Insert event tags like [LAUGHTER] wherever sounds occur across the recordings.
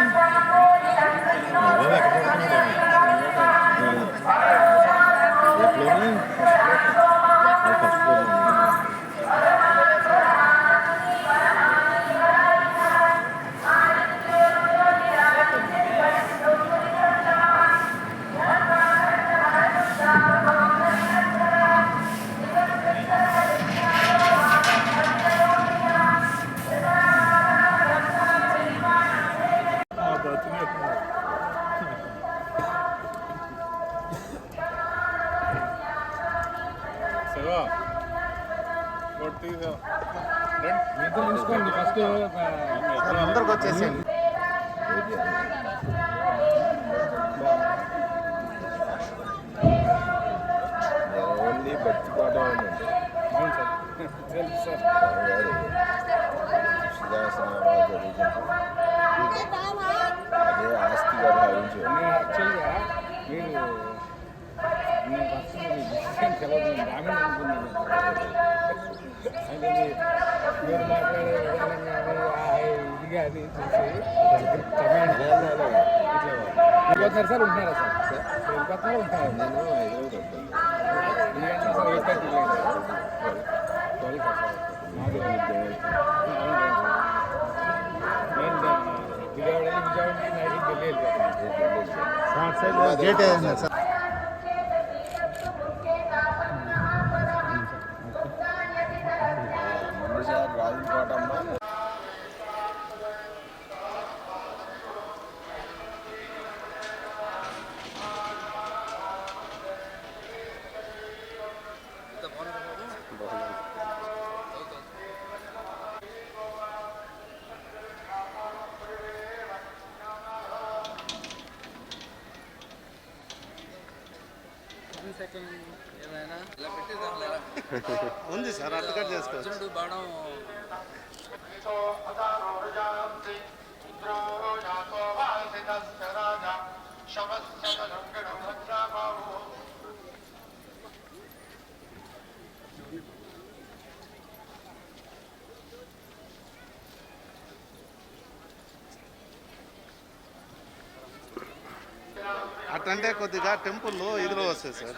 Mm -hmm. సుధాసనామాలు జరుగుతుంది అదే ఆస్తిగా భావించారు యాక్చువల్గా మీరు తెలియదు అనుకున్నాను. మీ- మీరు మాట్లాడే ఇది కానీ చూసి కమాండ్ ఇట్లా వెళ్ళిపోతున్నారు సార్ ఉంటున్నారా సార్ వెళ్ళిపోతున్నారా ఉంటున్నారు నేను హైదరాబాద్ వద్దాను ఈ గంటల సార్ ఎయిట్ థర్టీ లేదు ట్వెల్వ్ కదా సార్ మాది నేను వేయండి సార్ ముందుసారి రాజుకోటమ్మ ఉంది సార్ అట్టుకట్ చేసుకోవచ్చు. బాణం అట్టంటే కొద్దిగా టెంపుల్ ఇదిలో వస్తాయి sir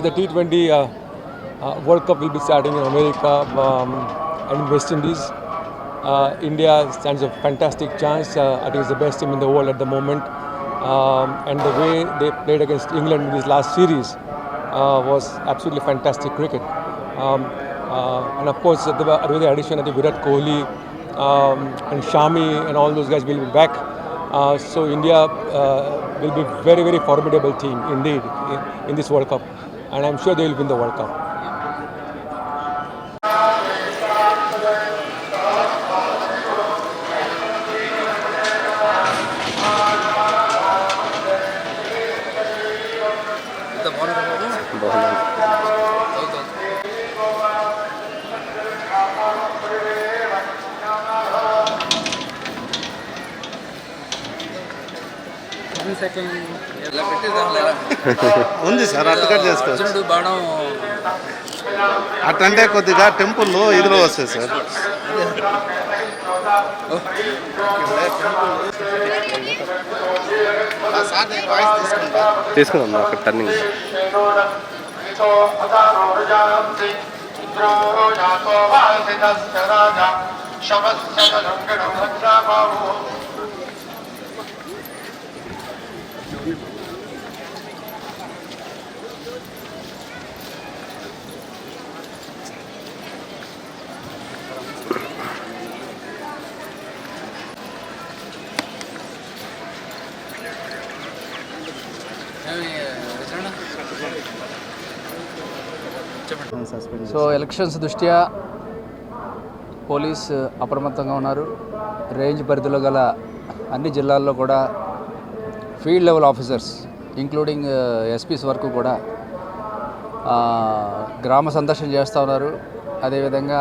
the T20 uh, uh, World Cup will be starting in America um, and West Indies. Uh, India stands a fantastic chance. Uh, I think it's the best team in the world at the moment. Um, and the way they played against England in this last series uh, was absolutely fantastic cricket. Um, uh, and of course, the, with the addition of the Virat Kohli um, and Shami and all those guys will be back. Uh, so India uh, will be very, very formidable team indeed in, in this World Cup, and I'm sure they will win the World Cup. [LAUGHS] ఉంది sir అట్టుకట్ చేసుకోవచ్చు. బాణం అట్టంటే కొద్దిగా temple ఇదిలో వస్తాయి sir. తీసుకుందాం అక్కడ turning so elections దృష్ట్యా police uh, అప్రమత్తంగా ఉన్నారు. రేంజ్ పరిధిలో గల అన్ని జిల్లాల్లో కూడా field level officers including SPs uh, వరకు కూడా గ్రామ సందర్శన చేస్తూ ఉన్నారు. అదేవిధంగా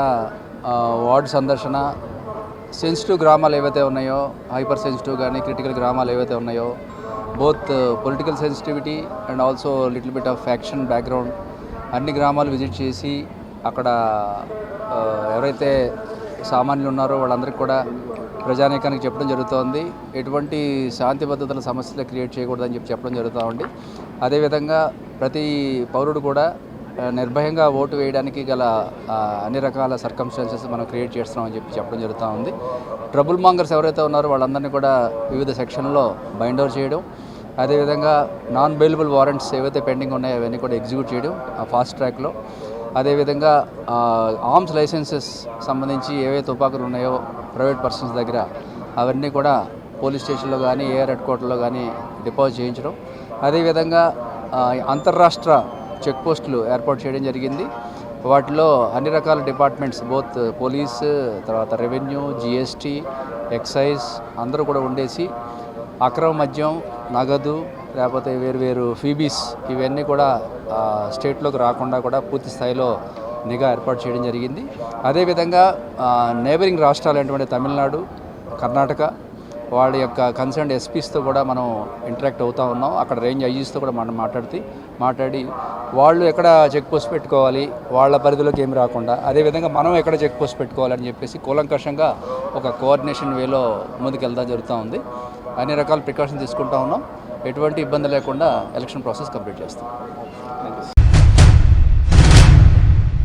వార్డు సందర్శన సెన్సిటివ్ గ్రామాలు ఏవైతే ఉన్నాయో హైపర్ సెన్సిటివ్ కానీ క్రిటికల్ గ్రామాలు ఏవైతే ఉన్నాయో both political sensitivity and also little bit of faction background అన్ని గ్రామాలు విజిట్ చేసి అక్కడ ఎవరైతే సామాన్యులు ఉన్నారో వాళ్ళందరికీ కూడా ప్రజానీకానికి చెప్పడం జరుగుతోంది. ఎటువంటి శాంతి భద్రతల సమస్యలు క్రియేట్ చేయకూడదని చెప్పి చెప్పడం జరుగుతూ ఉంది. అదేవిధంగా ప్రతి పౌరుడు కూడా నిర్భయంగా ఓటు వేయడానికి గల అన్ని రకాల సర్కమ్స్టాన్సెస్ మనం క్రియేట్ చేస్తున్నామని చెప్పి చెప్పడం జరుగుతూ ఉంది. ట్రబుల్ మాంగర్స్ ఎవరైతే ఉన్నారో వాళ్ళందరినీ కూడా వివిధ సెక్షన్లో బైండ్ ఓవర్ చేయడం అదేవిధంగా నాన్ బెయిలబుల్ వారెంట్స్ ఏవైతే పెండింగ్ ఉన్నాయో అవన్నీ కూడా ఎగ్జిక్యూట్ చేయడం ఆ ఫాస్ట్ ట్రాక్లో అదేవిధంగా ఆర్మ్స్ లైసెన్సెస్ సంబంధించి ఏవైతే తుపాకులు ఉన్నాయో ప్రైవేట్ పర్సన్స్ దగ్గర అవన్నీ కూడా పోలీస్ స్టేషన్లో కానీ ఏఆర్ హెడ్ క్వార్టర్లో కానీ డిపాజిట్ చేయించడం. అదేవిధంగా అంతర్రాష్ట్ర చెక్ పోస్టులు ఏర్పాటు చేయడం జరిగింది. వాటిలో అన్ని రకాల డిపార్ట్మెంట్స్ బోత్ పోలీస్ తర్వాత రెవెన్యూ జిఎస్టీ ఎక్సైజ్ అందరూ కూడా ఉండేసి అక్రమ మద్యం నగదు లేకపోతే వేరు వేరు ఫీబీస్ ఇవన్నీ కూడా స్టేట్లోకి రాకుండా కూడా పూర్తి స్థాయిలో నిఘా ఏర్పాటు చేయడం జరిగింది. అదేవిధంగా నేబరింగ్ రాష్ట్రాలైనటువంటి తమిళనాడు కర్ణాటక వాళ్ళ యొక్క కన్సర్న్ ఎస్పీస్తో కూడా మనం ఇంటరాక్ట్ అవుతూ ఉన్నాం. అక్కడ రేంజ్ ఐజీస్తో కూడా మనం మాట్లాడితే మాట్లాడి వాళ్ళు ఎక్కడ చెక్ పోస్ట్ పెట్టుకోవాలి వాళ్ళ పరిధిలోకి ఏమి రాకుండా అదేవిధంగా మనం ఎక్కడ చెక్ పోస్ట్ పెట్టుకోవాలని చెప్పేసి కూలంకషంగా ఒక కోఆర్డినేషన్ వేలో ముందుకెళ్తా జరుగుతూ ఉంది. అన్ని రకాల ప్రికాషన్ తీసుకుంటా ఉన్నాం. ఎటువంటి ఇబ్బంది లేకుండా ఎలక్షన్ ప్రాసెస్ కంప్లీట్ చేస్తాం.